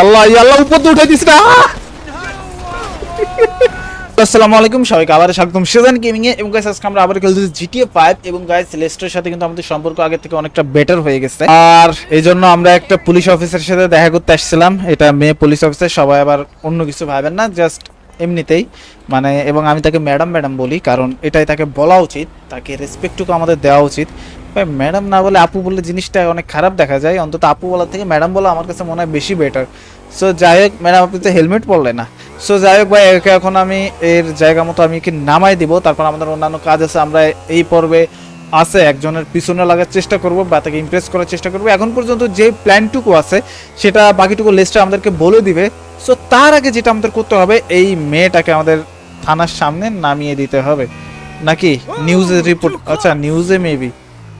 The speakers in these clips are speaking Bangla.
আল্লাহ আল্লাহ, উপর উঠে দিস না। আসসালামু আলাইকুম, সবাইকে আবার স্বাগতম। সিজন গেমিং এবং গাইস আজকে আমরা আবার খেলতেছি জিটিএ 5 এবং গাইস লেস্টারের সাথে কিন্তু আমাদের সম্পর্ক আগে থেকে অনেকটা বেটার হয়ে গেছে। আর এই জন্য আমরা একটা পুলিশ অফিসারের সাথে দেখা করতে আসছিলাম। এটা মেয়ে পুলিশ অফিসার সবাই আবার অন্য কিছু ভাবেন না জাস্ট এমনিতেই। মানে এবং আমি তাকে ম্যাডাম ম্যাডাম বলি, কারণ এটাই তাকে বলা উচিত, তাকে রেসপেক্টটুকু আমাদের দেওয়া উচিত। ভাই ম্যাডাম না বলে আপু বললে জিনিসটা অনেক খারাপ দেখা যায়। অন্তত আপু বলার থেকে ম্যাডাম বলা আমার কাছে মনে হয় বেশি বেটার সো যাই হোক ম্যাডাম আপনি তো হেলমেট পরলে না। সো যাই হোক ভাই একে এখন আমি এর জায়গা মতো আমি কি নামাই দিব। তারপর আমাদের অন্যান্য কাজ আছে আমরা এই পর্বে আছে একজনের পিছনে লাগার চেষ্টা করব বা তাকে ইমপ্রেস করার চেষ্টা করব। এখন পর্যন্ত যে প্ল্যানটুকু আছে সেটা বাকিটুকু লিস্টে আমাদেরকে বলে দিবে। সো তার আগে যেটা আমাদের করতে হবে এই মেয়েটাকে আমাদের থানার সামনে নামিয়ে দিতে হবে। নাকি? নিউজে রিপোর্ট আচ্ছা নিউজে মেবি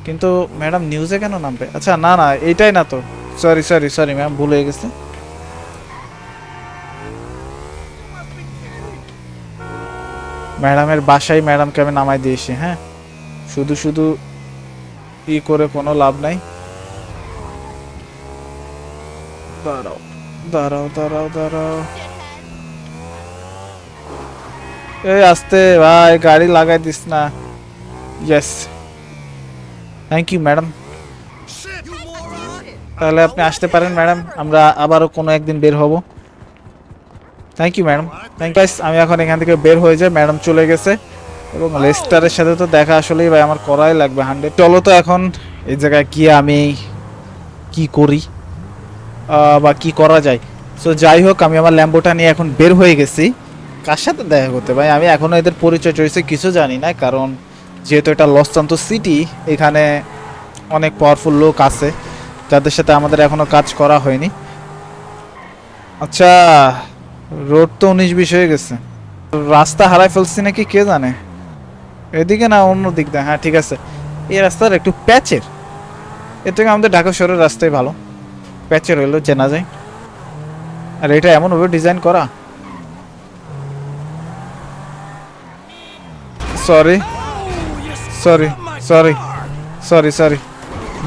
কিন্তু ম্যাডাম নিউজে কেন নামবে? আচ্ছা না না, এইটাই না তো। সরি সরি সরি ম্যাম ভুল হয়ে গেছে। ম্যাডামের বাসায় ম্যাডামকে আমি নামাই দিয়েছি হ্যাঁ? শুধু শুধু ই করে কোনো লাভ নাই। দাঁড়াও দাঁড়াও দাঁড়াও দাঁড়াও। এই আসতে, ভাই, গাড়ি লাগাই দিস না। ইয়েস থ্যাংক ইউ ম্যাডাম তাহলে আপনি আসতে পারেন ম্যাডাম আমরা আবারও কোনো একদিন বের হব। Thank you madam thank you আমি এখন এখান থেকে বের হয়ে যাই। ম্যাডাম চলে গেছে। এবং লেস্টারের সাথে তো দেখা আসলেই ভাই, আমার করাই লাগবে। হান্ড্রেড চলো তো এখন এই জায়গায় গিয়ে আমি কি করি? বা কি করা যায়? সো যাই হোক, আমি আমার ল্যাম্বোটা নিয়ে এখন বের হয়ে গেছি। কার সাথে দেখা করতে ভাই? আমি এখনও এদের পরিচয় চয়েছে কিছু জানি না, কারণ যেহেতু এটা লসচান্ত সিটি এখানে অনেক পাওয়ারফুল লোক আছে, যাদের সাথে আমাদের এখনও কাজ করা হয়নি। আচ্ছা রোড তো উনিশ বিশ হয়ে গেছে। রাস্তা হারাই ফেলছি নাকি কে জানে? এদিকে না, অন্য দিক দিয়ে। হ্যাঁ ঠিক আছে। এই রাস্তার একটু প্যাচের। এর থেকে আমাদের ঢাকা শহরের রাস্তাই ভালো। প্যাচের হইল চেনা যায়। আর এটা এমনভাবে ডিজাইন করা। Sorry sorry sorry sorry sorry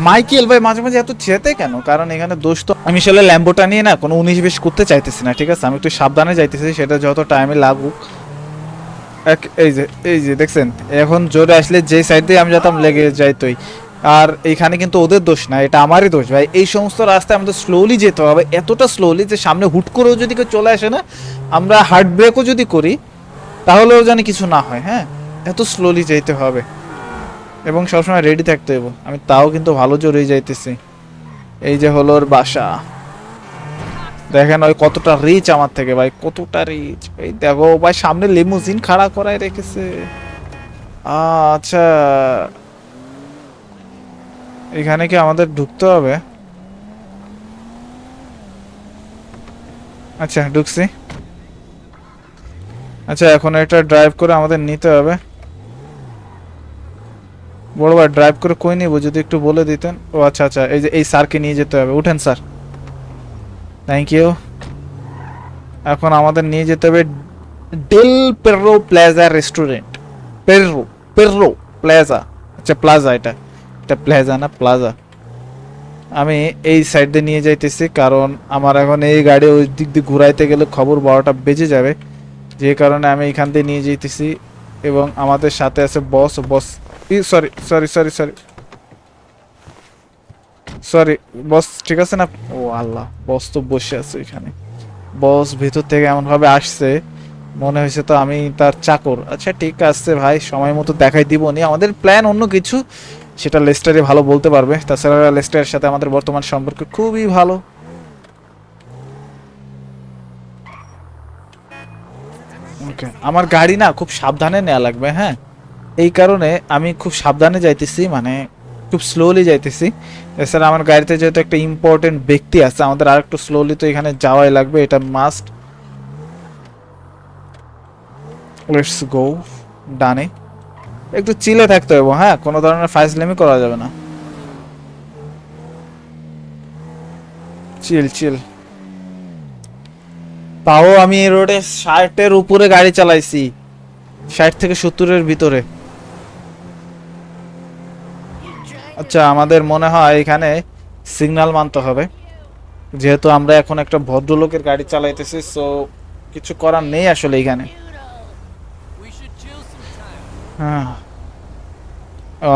Michael ভাই মাঝে মাঝে এত চেতে কেন? কারণ এখানে দোষ তো আমি আসলে ল্যাম্বোটা নিয়ে না কোনো উনিশ বিশ করতে চাইতেছি না ঠিক আছে? আমি একটু সাবধানে যাইতেছি সেটা যত টাইমে লাগুক। এক এই যে এই যে দেখছেন? এখন জোরে আসলে যে সাইড দিয়ে আমি যেতাম লেগে যাইতই। আর এইখানে কিন্তু ওদের দোষ না এটা আমারই দোষ ভাই। এই সমস্ত রাস্তায় আমাদের স্লোলি যেতে হবে। এতটা স্লোলি যে সামনে হুট করেও যদি কেউ চলে আসে না আমরা হার্ট ব্রেকও যদি করি তাহলেও জানি কিছু না হয় হ্যাঁ? এত স্লোলি যেতে হবে। এবং সবসময় রেডি থাকতে হবে আমি তাও কিন্তু ভালো জোরেই যাইতেছি। এই যে হলো ওর বাসা। দেখেন ওই কতটা রিচ আমার থেকে ভাই, কতটা রিচ এই দেখো ভাই সামনে লিমুজিন খাড়া করায় রেখেছে। আচ্ছা। এখানে কি আমাদের ঢুকতে হবে? আচ্ছা ঢুকছি। আচ্ছা এখন এটা ড্রাইভ করে আমাদের নিতে হবে। বড় ভাই ড্রাইভ করে কই নিব? যদি একটু বলে দিতেন। ও আচ্ছা আচ্ছা এই যে, এই স্যারকে নিয়ে যেতে হবে। উঠেন, স্যার। থ্যাংক ইউ এখন আমাদের নিয়ে যেতে হবে Del Pero plaza restaurant Pero Pero plaza আচ্ছা প্লাজা এটা। এটা প্লাজা না প্লাজা আমি এই সাইড দিয়ে নিয়ে যাইতেছি, কারণ আমার এখন এই গাড়ি ওই দিক দিয়ে ঘুরাইতে গেলে খবর বারোটা বেজে যাবে। যে কারণে আমি এখান দিয়ে নিয়ে যেতেছি এবং আমাদের সাথে আছে boss boss sorry sorry sorry sorry sorry boss ঠিক আছে না? ও আল্লাহ বস তো বসে আছে এখানে। বস ভেতর থেকে আসছে, মনে হয়েছে তো আমি তার চাকর। আচ্ছা ঠিক আছে ভাই, সময় মতো দেখাই দিব নি আমাদের প্ল্যান অন্য কিছু, সেটা লেস্টারে ভালো বলতে পারবে। তাছাড়া লেস্টারের সাথে আমাদের বর্তমান সম্পর্ক খুবই ভালো। ওকে আমার গাড়ি না খুব সাবধানে নেওয়া লাগবে হ্যাঁ? এই কারণে আমি খুব সাবধানে যাইতেছি মানে খুব স্লোলি যাইতেছি। এছাড়া আমার গাড়িতে যেহেতু একটা ইম্পর্টেন্ট ব্যক্তি আছে, আমাদের আর একটু স্লোলি তো এখানে যাওয়াই লাগবে, এটা মাস্ট লেটস গো ডানে। একটু চিলে থাকতে হবে হ্যাঁ কোনো ধরনের ফাইজলামি করা যাবে না। চিল চিল তাও আমি এই রোডে ষাটের উপরে গাড়ি চালাইছি, ষাট থেকে সত্তরের ভিতরে। আচ্ছা আমাদের মনে হয় এখানে সিগন্যাল মানতে হবে। যেহেতু আমরা এখন একটা ভদ্রলোকের গাড়ি চালাইতেছি সো কিছু করার নেই আসলে এখানে. হ্যাঁ।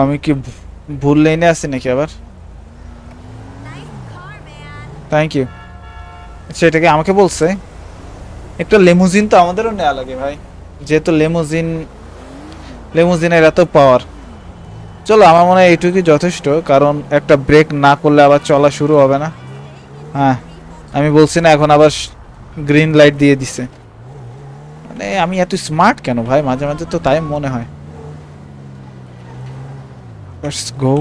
আমি কি ভুল লাইনে আছি নাকি আবার. থ্যাংক ইউ আচ্ছা এটা কি আমাকে বলছে? একটা লেমুজিন তো আমাদেরও নেওয়া লাগে ভাই। যেহেতু লেমুজিন, লেমুজিনের এত পাওয়ার চলো, আমার মনে হয় এইটুকুই যথেষ্ট, কারণ একটা ব্রেক না করলে আবার চলা শুরু হবে না। হ্যাঁ আমি বলছি না, এখন আবার গ্রিন লাইট দিয়ে দিছে। মানে আমি এত স্মার্ট কেন ভাই? মাঝে মাঝে তো তাই মনে হয়। গো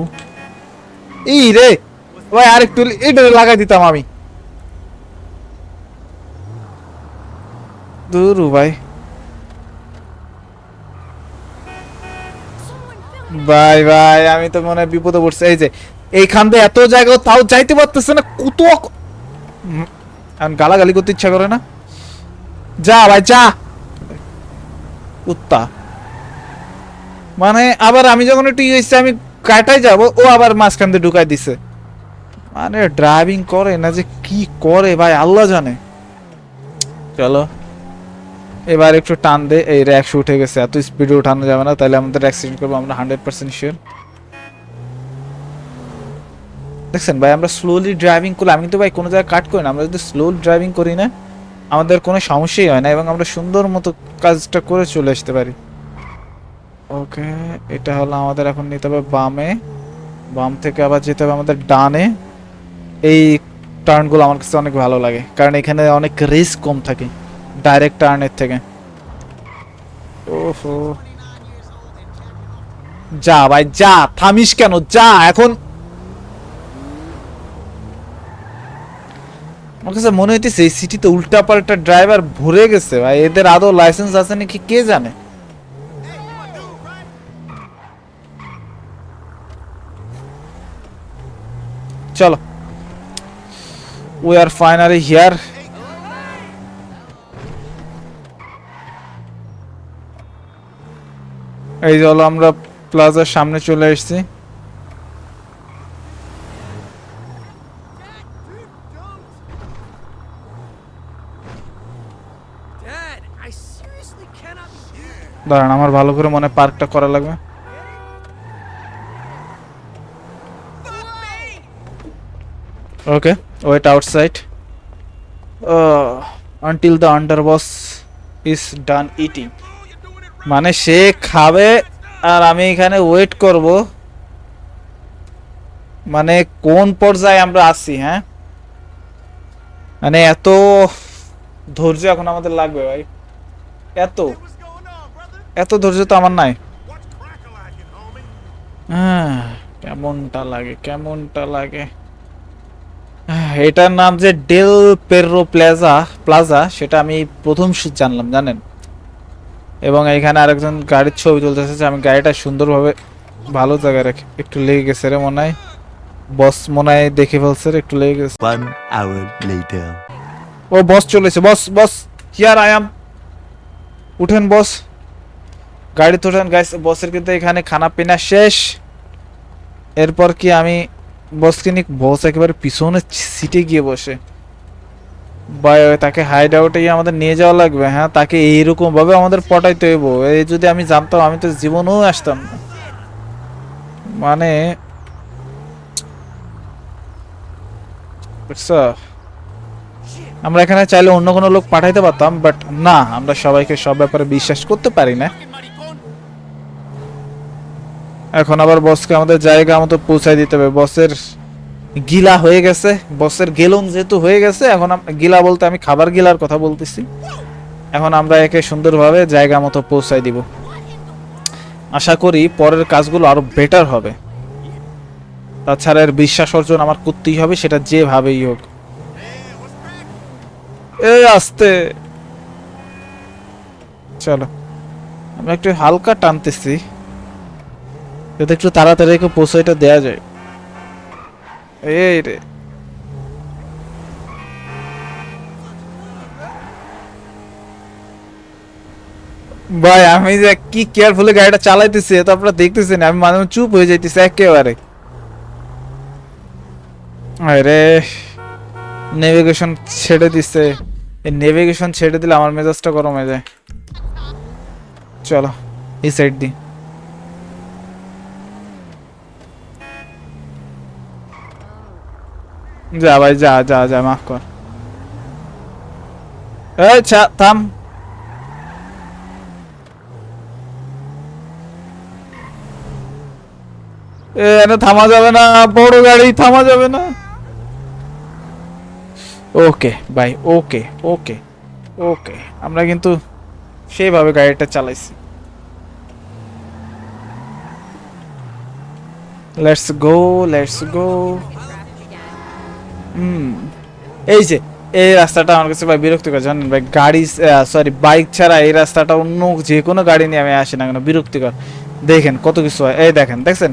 রে! ভাই, আরেকটু এটা লাগাই দিতাম আমি। দূর ভাই। ভাই ভাই, আমি তো মনে হয় বিপদে পড়ছি। এই যে, এইখান দিয়ে এত জায়গা, তাও যাইতে পারতেছে না, কত গালাগালি করতে ইচ্ছা করে না? যা, ভাই, যা। কুত্তা। মানে আবার আমি যখন একটু ইয়ে হয়েছে আমি কাটাই যাব, ও আবার মাঝখান দিয়ে ঢুকাই দিছে। মানে ড্রাইভিং করে না যে কি করে, ভাই, আল্লাহ জানে। চলো। এবার একটু টান দে, এই র্যাকশ উঠে গেছে। এত স্পিডে উঠানো যাবে না, তাহলে আমাদের অ্যাক্সিডেন্ট করব, আমরা হান্ড্রেড পার্সেন্ট শিওর দেখছেন ভাই, আমরা স্লোলি ড্রাইভিং করলে, আমি কিন্তু ভাই কোনো জায়গায় কাট করি না, আমরা যদি স্লো ড্রাইভিং করি না, আমাদের কোনো সমস্যাই হয় না, এবং আমরা সুন্দর মতো কাজটা করে চলে আসতে পারি। ওকে, এটা হলো আমাদের এখন নিতে হবে বামে। বাম থেকে আবার যেতে হবে আমাদের ডানে। এই টার্নগুলো আমার কাছে অনেক ভালো লাগে, কারণ এখানে অনেক রিস্ক কম থাকে। ডাইরেক্ট টার্নের থেকে। ওহো। যা ভাই যা থামিস কেন? যা এখন। আমার কাছে মনে হইতেছে এই সিটিতে উল্টা পাল্টা ড্রাইভার ভরে গেছে ভাই। এদের আদৌ লাইসেন্স আছে নাকি কে জানে? চলো। উই আর ফাইনালি হিয়ার এই হলো আমরা প্লাজার সামনে চলে এসেছি. দাঁড়ান, আমার ভালো করে মনে পার্কটা করা লাগবে। Okay, wait outside. Until the under boss is done eating মানে সে খাবে আর আমি এখানে ওয়েট করব। মানে কোন পর্যায়ে আমরা আছি হ্যাঁ? মানে এত ধৈর্য এখন আমাদের লাগবে ভাই। এত? এত ধৈর্য তো আমার নাই? আহ, কেমনটা লাগে কেমনটা লাগে। এটার নাম যে ডেল পেরো প্লাজা প্লাজা সেটা আমি প্রথম জানলাম জানেন? এবং এখানে আরেকজন গাড়ির ছবি তুলতেছে যে আমি গাড়িটা সুন্দরভাবে ভালো জায়গায় রাখি একটু লেগে গেছে রে মনে হয় বস মনে হয় দেখে ফেলছে একটু লেগে গেছে। One hour later. ও বস চলেছে। Boss boss here I am উঠেন বস। গাড়িতে উঠেন। গাইস বসের কিন্তু এখানে খানা পিনা শেষ। এরপর কি আমি বসকে নিয়ে বস একেবারে পিছনে সিটে গিয়ে বসে। বা তাকে হাইড আউটে আমাদের নিয়ে যাওয়া লাগবে হ্যাঁ? তাকে এইরকম ভাবে আমাদের পটাইতে হইব। এই যদি আমি জানতাম, আমি তো জীবনেও আসতাম না। মানে আমরা এখানে চাইলে অন্য কোনো লোক পাঠাইতে পারতাম বাট না, আমরা সবাইকে সব ব্যাপারে বিশ্বাস করতে পারি না। এখন আবার বসকে আমাদের জায়গা মতো পৌঁছাই দিতে হবে। বসের গিলা হয়ে গেছে, বসের গেলন যেহেতু হয়ে গেছে, এখন গিলা বলতে আমি খাবার গিলার কথা বলতেছি। এখন আমরা একে সুন্দরভাবে জায়গা মতো পৌঁছাই দিব। আশা করি পরের কাজগুলো আরও বেটার হবে। তাছাড়া এর বিশ্বাস অর্জন আমার করতেই হবে, সেটা যেভাবেই হোক। এই আসতে। চলো আমি একটু হালকা টানতেছি। যাতে একটু তাড়াতাড়ি পৌঁছাইটা দেয়া যায়। এই রে। ভাই, আমি যে কি কেয়ারফুলি গাড়িটা চালাইতেছি তো আপনারা দেখতেছেন আমি মাঝে চুপ হয়ে যাইতেছি একেবারে। আরে নেভিগেশন ছেড়ে দিছে। এই নেভিগেশন ছেড়ে দিলে আমার মেজাজটা গরম হয়ে যায়। চলো, এই সাইড দি যা ভাই, যা যা যা, মাফ কর। এই, ছা, থাম। এনে থামা যাবে না, বড় গাড়ি, থামা যাবে না। ওকে, ভাই, ওকে ওকে ওকে। আমরা কিন্তু সেইভাবে গাড়িটা চালাইছি। লেটস গো লেটস গো এই যে, এই রাস্তাটা আমার কাছে ভাই বিরক্তিকর, জানেন ভাই, গাড়ি সরি বাইক ছাড়া এই রাস্তাটা অন্য যে কোনো গাড়ি নিয়ে আমি আসি না কেন, বিরক্তিকর। দেখেন কত কিছু হয়। এই দেখেন, দেখছেন?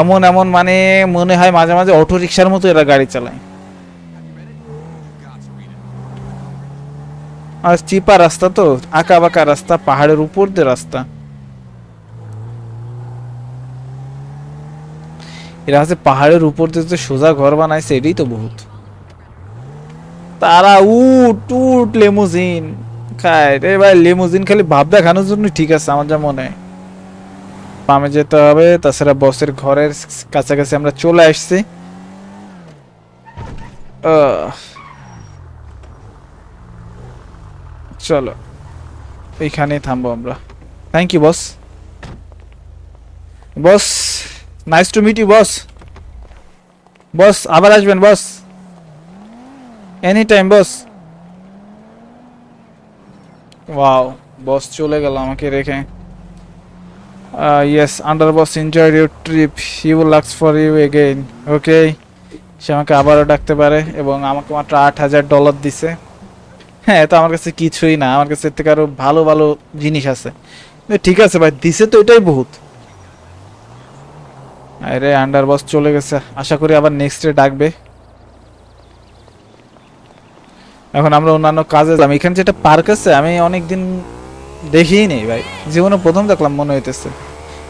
এমন এমন মানে মনে হয় মাঝে মাঝে অটো রিক্সার মতো এরা গাড়ি চালায়। আর চিপা রাস্তা তো, আঁকা বাঁকা রাস্তা, পাহাড়ের উপর দিয়ে রাস্তা। এরা হচ্ছে পাহাড়ের উপর দিয়ে সোজা ঘর বানাইছে এটাই তো বহুত। তারা উট উট লেমুজিন খায় রে ভাই লেমুজিন খালি ভাব দেখানোর জন্য ঠিক আছে, আমার যা মনে হয়। পামে যেতে হবে, তাছাড়া বসের ঘরের কাছাকাছি আমরা চলে আসছি। চলো এইখানেই থামবো আমরা। Thank you boss boss nice to meet you boss boss আবার আসবেন boss any time boss wow boss চলে গেল আমাকে রেখে। Yes under boss enjoy your trip will lucks for you again okay সে আমাকে আবারও ডাকতে পারে এবং আমাকে মাত্র আট হাজার ডলার দিছে। হ্যাঁ তো আমার কাছে কিছুই না, আমার কাছে থেকে আরও ভালো ভালো জিনিস আছে। ঠিক আছে ভাই, দিছে তো এটাই বহুত। আরে আন্ডার বস চলে গেছে। আশা করি আবার নেক্সট ডাকবে। এখন আমরা অন্যান্য কাজে যাম এখানে যেটা পার্ক আছে, আমি অনেকদিন দেখিই নেই ভাই। জীবনে প্রথম দেখলাম, মনে হইতেছে।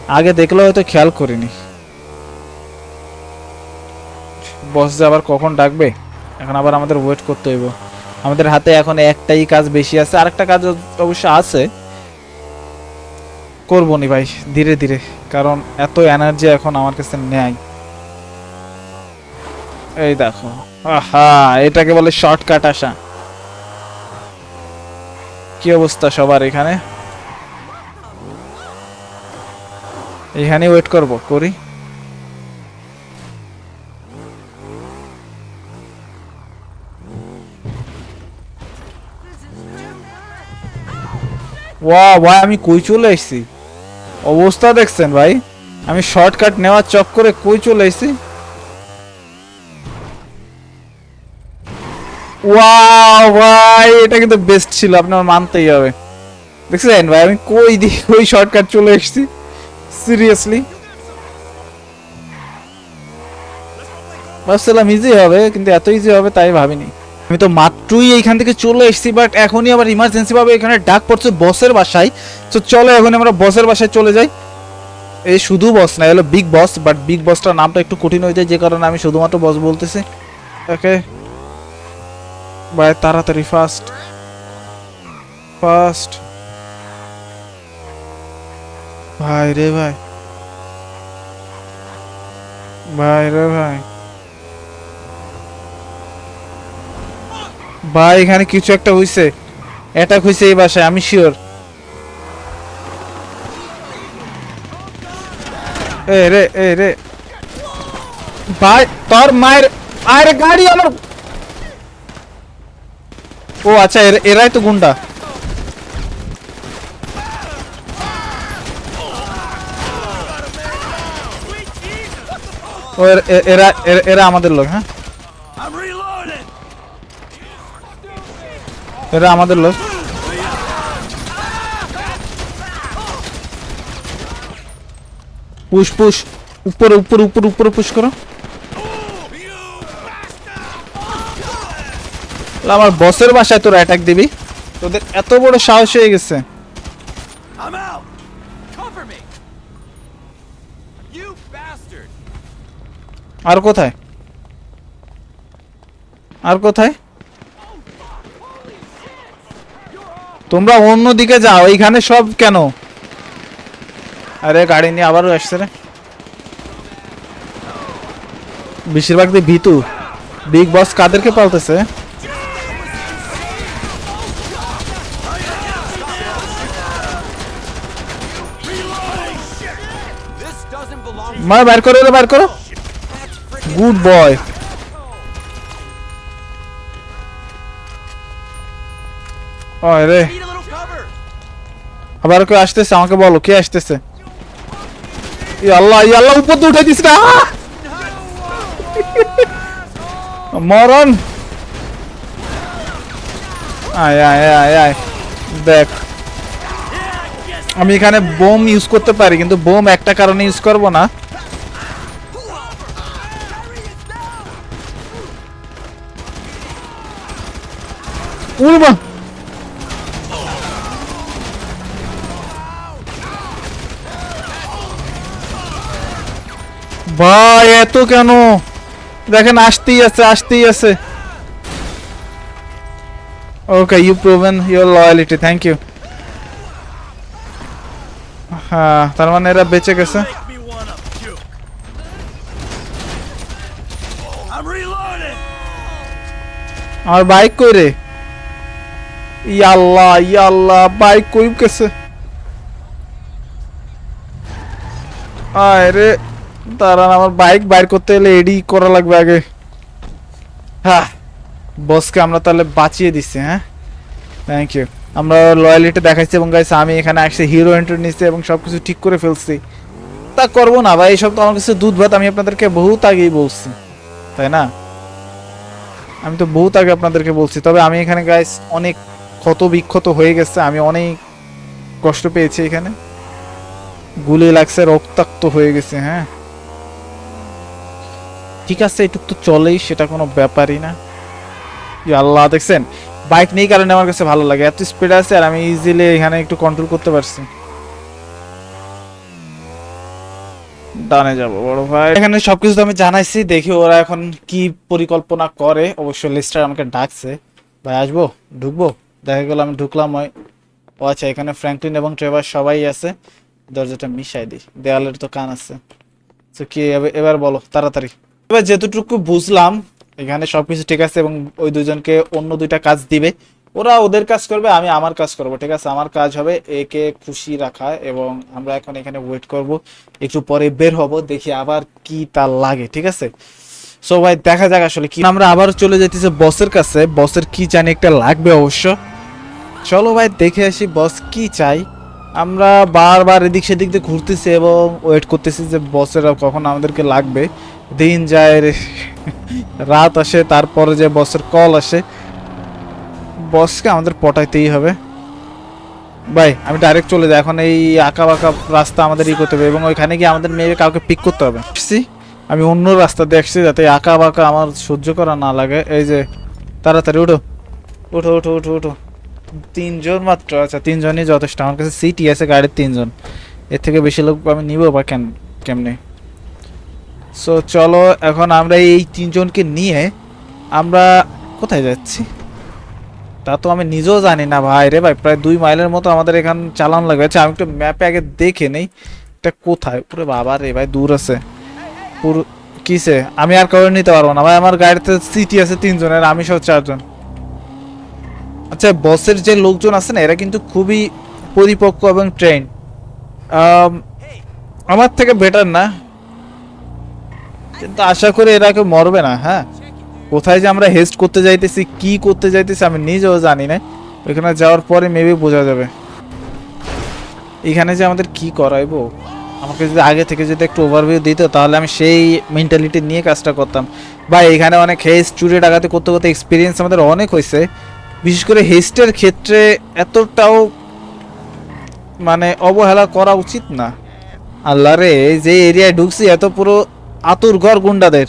আগে দেখলে হয়তো খেয়াল করিনি। বস যে আবার কখন ডাকবে? এখন আবার আমাদের ওয়েট করতে হইব। আমাদের হাতে এখন একটাই কাজ বেশি আছে। আরেকটা কাজ অবশ্য আছে। করব নি ভাই, ধীরে ধীরে, কারণ এত এনার্জি এখন আমার কাছে নেই। এই দেখো, আহা, এটাকে বলে শর্টকাট আসা। কি অবস্থা সবার এখানে? এখানে ওয়েট করব, করি। ওয়া ভাই, আমি কই চলে এসেছি? অবস্থা দেখছেন ভাই? আমি শর্টকাট নেওয়ার চক্করে কই চলে এসেছি ওয়াও ভাই, এটা কিন্তু বেস্ট ছিল আপনার মানতেই হবে। দেখছেন ভাই, আমি কই দি, কই শর্টকাট চলে এসেছি? সিরিয়াসলি ভাবছিলাম ইজি হবে, কিন্তু এত ইজি হবে তাই ভাবিনি। আমি তো মাত্রই এইখান থেকে চলে এসেছি বাট এখনই আবার ইমার্জেন্সি ভাবে এখানে ডাক পড়ছে বসের বাসায়। তো চলো এখন আমরা বসের বাসায় চলে যাই। এই শুধু বস না হলো বিগ বস বাট বিগ বসটার নামটা একটু কঠিন হয়ে যায়, যে কারণে আমি শুধুমাত্র বস বলতেছি। ওকে। ভাই, তাড়াতাড়ি ফাস্ট ফাস্ট ভাই রে ভাই। ভাই রে ভাই। ভাই, এখানে কিছু একটা হইছে। অ্যাটাক হইছে এই বাসায়, আমি শিওর এ রে এ রে। ভাই, তোর মায়ের আরে গাড়ি আমার ও আচ্ছা এরাই তো গুন্ডা। এরা- এরা আমাদের লোক হ্যাঁ? এরা আমাদের লোক পুশ পুশ উপরে উপরে উপরে উপরে পুশ করো। আমার বসের বাসায় তোরা অ্যাটাক দিবি। তোদের এত বড় সাহস হয়ে গেছে. আর কোথায়? আর কোথায়? তোমরা অন্য দিকে যাও, এইখানে সব কেন? আরে গাড়ি নিয়ে আবারও আসছে রে। বেশিরভাগ দিয়ে ভিতু। বিগ বস কাদেরকে পালতেছে? মা বার করো বার করো। গুড বয় রে. আবার কেউ আসতেছে আমাকে বলো কে আসতেছে আল্লাহ আল্লাহ উপর উঠে দিস না মরণ আয় আয় আয় আয় দেখ আমি এখানে বোম ইউজ করতে পারি কিন্তু বোম একটা কারণে ইউজ করব না। উড়বা ভাই, এত কেন? দেখেন, আসতেই আছে আসতেই আছে। Okay you proven your loyalty thank you হ্যাঁ তার মানে এরা বেঁচে গেছে। Make me wanna puke. I'm reloading. আমার বাইক কই রে? ইয়াল্লাহ ইয়াল্লাহ বাইক কই গেছে? আয় রে। দাঁড়ান, আমার বাইক বাইর করতে গেলে এডি করা লাগবে আগে। হ্যাঁ বসকে আমরা তাহলে বাঁচিয়ে দিচ্ছি হ্যাঁ? থ্যাংক ইউ আমরা লয়ালিটি দেখাইছি এবং গাইছে আমি এখানে আসছি হিরো এন্ট্রি নিচ্ছি এবং সব কিছু ঠিক করে ফেলছি। তা করব না ভাই এইসব তো আমার কাছে দুধ ভাত আমি আপনাদেরকে বহুত আগেই বলছি, তাই না? আমি তো বহুত আগে আপনাদেরকে বলছি, তবে আমি এখানে গাইস অনেক ক্ষত বিক্ষত হয়ে গেছে, আমি অনেক কষ্ট পেয়েছি এখানে। গুলি লাগছে, রক্তাক্ত হয়ে গেছে হ্যাঁ? ঠিক আছে, এটুক তো চলেই, সেটা কোনো ব্যাপারই না। আল্লাহ, দেখছেন? বাইক নেই, কারণে আমার কাছে ভালো লাগে। এত স্পিড আছে, আর আমি ইজিলি এখানে একটু কন্ট্রোল করতে পারছি। ডানে যাব, বড় ভাই। এখানে সবকিছু তো আমি জানাইছি, দেখি ওরা এখন কি পরিকল্পনা করে। অবশ্য লিস্টার আমাকে ডাকছে। ভাই, আসব? ঢুকবো? দেখা গেল আমি ঢুকলাম, ওই ও আচ্ছা এখানে ফ্র্যাঙ্কলিন এবং ট্রেভার সবাই আছে। দরজাটা মিশাই দিই। দেওয়ালের তো কান আছে। তো কি এবার বলো, তাড়াতাড়ি। এবার যেতটুকু বুঝলাম, এখানে সবকিছু ঠিক আছে এবং ওই দুজনকে অন্য দুইটা কাজ দিবে। ওরা ওদের কাজ করবে, আমি আমার কাজ করব, ঠিক আছে? আমার কাজ হবে একে খুশি রাখা এবং আমরা এখন এখানে ওয়েট করব। একটু পরে বের হব, দেখি আবার কি তার লাগে, ঠিক আছে? সো ভাই, দেখা যাক আসলে কি আমরা আবার চলে যেতেছি বসের কাছে। বসের কি জানি একটা লাগবে অবশ্য। চলো ভাই, দেখে আসি বস কি চাই আমরা বারবার এদিক সেদিক দিয়ে ঘুরতেছি এবং ওয়েট করতেছি যে বসেরা কখন আমাদেরকে লাগবে। দিন যায় রাত আসে, তারপরে যে বসের কল আসে, বসকে আমাদের পটাইতেই হবে। ভাই, আমি ডাইরেক্ট চলে যাই, এখন এই আঁকা বাঁকা রাস্তা আমাদের ই করতে হবে এবং ওইখানে গিয়ে আমাদের মেয়ে কাউকে পিক করতে হবে। আসছি, আমি অন্য রাস্তা দেখছি যাতে আঁকা বাঁকা আমার সহ্য করা না লাগে। এই যে, তাড়াতাড়ি উঠো। উঠো উঠো উঠো উঠো। তিনজন মাত্র? আচ্ছা তিনজনই যথেষ্ট। আমার কাছে সিটি আছে, গাড়ির তিনজন। এর থেকে বেশি লোক আমি নিব বা কেন, কেমনে? সো চলো, এখন আমরা এই তিনজনকে নিয়ে আমরা কোথায় যাচ্ছি? তা তো আমি নিজেও জানি না ভাই রে ভাই, প্রায় দুই মাইলের মতো আমাদের এখান চালান লাগবে। আচ্ছা আমি একটু ম্যাপে আগে দেখে নেই, এটা কোথায়? পুরো বাবা রে ভাই, দূর আছে। পুরো, কিসে? আমি আর কাউকে নিতে পারব না ভাই, আমার গাড়িতে সিটি আছে তিনজনের, আমি সহ চারজন। আচ্ছা বসের যে লোকজন আছে না, এরা কিন্তু খুবই পরিপক্ক এবং ট্রেন আমার থেকে বেটার না। কিন্তু আশা করি এরা কেউ মরবে না হ্যাঁ? কোথায় যে আমরা হেস্ট করতে যাইতেছি, কি করতে যাইতেছি, আমি নিজেও জানি না। ওইখানে যাওয়ার পরে মেবি বোঝা যাবে। এখানে যে আমাদের কি করাইবো? আমাকে যদি আগে থেকে যদি একটু ওভারভিউ দিত, তাহলে আমি সেই মেন্টালিটি নিয়ে কাজটা করতাম। বা এখানে অনেক হেস্ট চুরি, ডাকাতি করতে করতে এক্সপিরিয়েন্স আমাদের অনেক হয়েছে বিশেষ করে হেস্টের ক্ষেত্রে এতটাও মানে অবহেলা করা উচিত না। আল্লাহ রে যে এরিয়ায় ঢুকছি, এত পুরো আতুর ঘর গুন্ডাদের।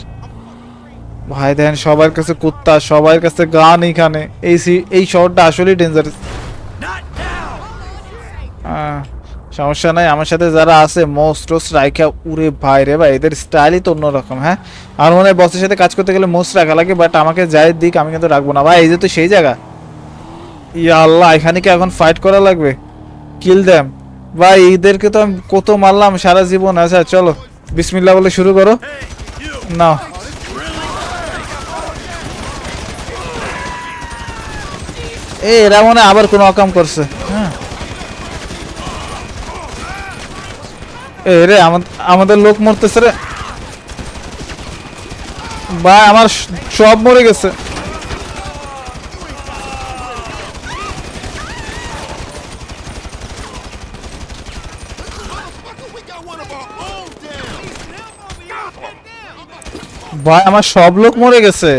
ভাই দেখেন, সবার কাছে কুত্তা, সবার কাছে গান এখানে। এই এই শহরটা আসলেই ডেঞ্জারাস সমস্যা নাই, আমার সাথে যারা আছে মোস্ট টোস্ট রাইখা উড়ে ভাই রে ভাই, এদের স্টাইলই তো অন্যরকম হ্যাঁ? আর মনে হয় বসের সাথে কাজ করতে গেলে মোস্ট রাখা লাগে বাট আমাকে যাই দিক, আমি কিন্তু রাখব না। ভাই, এই যে তো সেই জায়গা। ইয়া আল্লাহ, এখানে কি এখন ফাইট করা লাগবে? কিল দেম ভাই, এদেরকে তো আমি কত মারলাম সারা জীবন। আচ্ছা চলো। বিসমিল্লাহ বলে শুরু করো। না এ, এরা মনে আবার কোনো অকাম করছে। হ্যাঁ। এ, রে আমাদের লোক মরতেছে রে। ভাই, আমার সব মরে গেছে। ভাই আমার সব লোক মরে গেছে।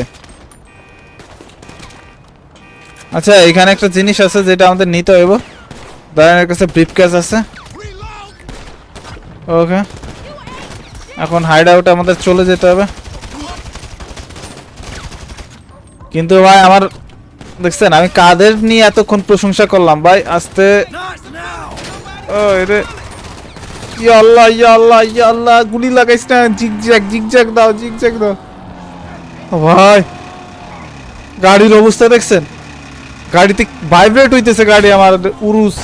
আচ্ছা এখানে একটা জিনিস আছে যেটা আমাদের নিতে হইব। দাঁড়ানোর কাছে ব্রিফ আছে। ওকে। এখন হাইড আউট আমাদের চলে যেতে হবে। কিন্তু ভাই আমার দেখছেন আমি কাদের নিয়ে এতক্ষণ প্রশংসা করলাম? ভাই আস্তে. ও রে। ইয়া আল্লাহ ইয়া আল্লাহ ইয়া আল্লাহ, গুলি লাগাইস না জিগজ্যাগ জিগজ্যাগ দাও জিগজ্যাগ দাও। ভাই, গাড়ির অবস্থা দেখছেন? গাড়িতে ভাইব্রেট হইতেছে গাড়ি আমার, উরুস।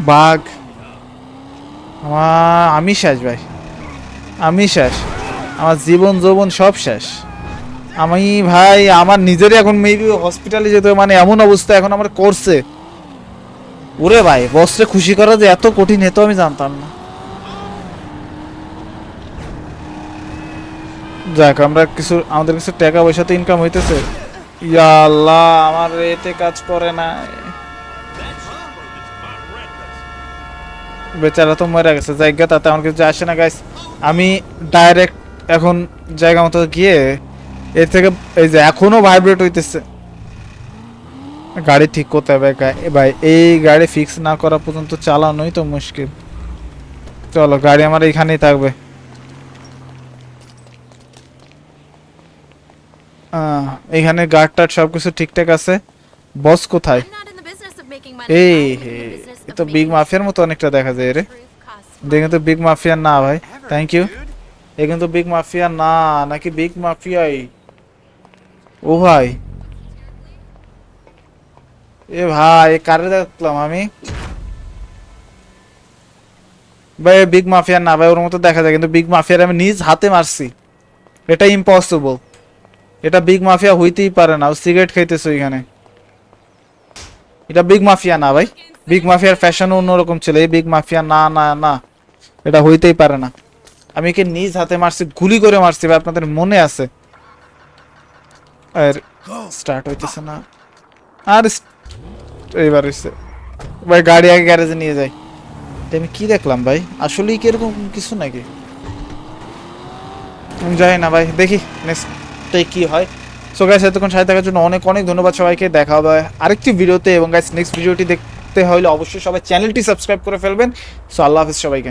বাঘ। আমার আমি শেষ ভাই। আমি শেষ। আমার জীবন যৌবন সব শেষ। আমি ভাই, আমার নিজেরই এখন মেবি হসপিটালে যেতে মানে এমন অবস্থা এখন আমার করছে। ওরে ভাই বসরে খুশি করা যে এত কঠিন হেতো আমি জানতাম না। যাক, আমরা কিছু, আমাদের কিছু টাকা পয়সা ইনকাম হইতেছে। ইয়া আমার এতে কাজ করে না। বেচারা তো মরে গেছে, জায়গা তাতে আমার কিছু আসে না গাইস আমি ডাইরেক্ট এখন জায়গা মতো গিয়ে এর থেকে, এই যে এখনও ভাইব্রেট হইতেছে। গাড়ি ঠিক করতে হবে এ ভাই এই গাড়ি ফিক্স না করা পর্যন্ত চালানোই তো মুশকিল। চলো গাড়ি আমার এখানেই থাকবে। এখানে গার্ড টার্ড সব কিছু ঠিকঠাক আছে। বস কোথায়. এই তো বিগ মাফিয়ার মতো অনেকটা দেখা যায় রে। দেখে তো বিগ মাফিয়া না ভাই। থ্যাংক ইউ এ কিন্তু বিগ মাফিয়া না নাকি বিগ মাফিয়াই ও ভাই। এ ভাই কারে দেখলাম আমি? ভাই বিগ মাফিয়া না, ভাই, ওর মতো দেখা যায়, কিন্তু বিগ মাফিয়ার আমি নিজ হাতে মারছি। এটা ইম্পসিবল এটা বিগ মাফিয়া হইতেই পারে না, ও সিগারেট খাইতেছে ওইখানে। এটা বিগ মাফিয়া না, ভাই। বিগ মাফিয়ার ফ্যাশনও অন্যরকম ছিল, এই বিগ মাফিয়া না না না, এটা হইতেই পারে না। আমি কি নিজ হাতে মারছি, গুলি করে মারছি, ভাই, আপনাদের মনে আছে? আর স্টার্ট হইতেছে না। আর এইবার হইছে ভাই, গাড়ি আগে গ্যারেজে নিয়ে যাই। আমি কি দেখলাম ভাই? আসলেই কি এরকম কিছু নাকি? জানি না ভাই, দেখি নেক্সটটাই কি হয়। সো গাইস এতক্ষণ সাথে থাকার জন্য অনেক অনেক ধন্যবাদ সবাইকে, দেখা হবে আরেকটি ভিডিওতে এবং গাইস নেক্সট ভিডিওটি দেখতে হলে অবশ্যই সবাই চ্যানেলটি সাবস্ক্রাইব করে ফেলবেন। সো আল্লাহ হাফিজ সবাইকে।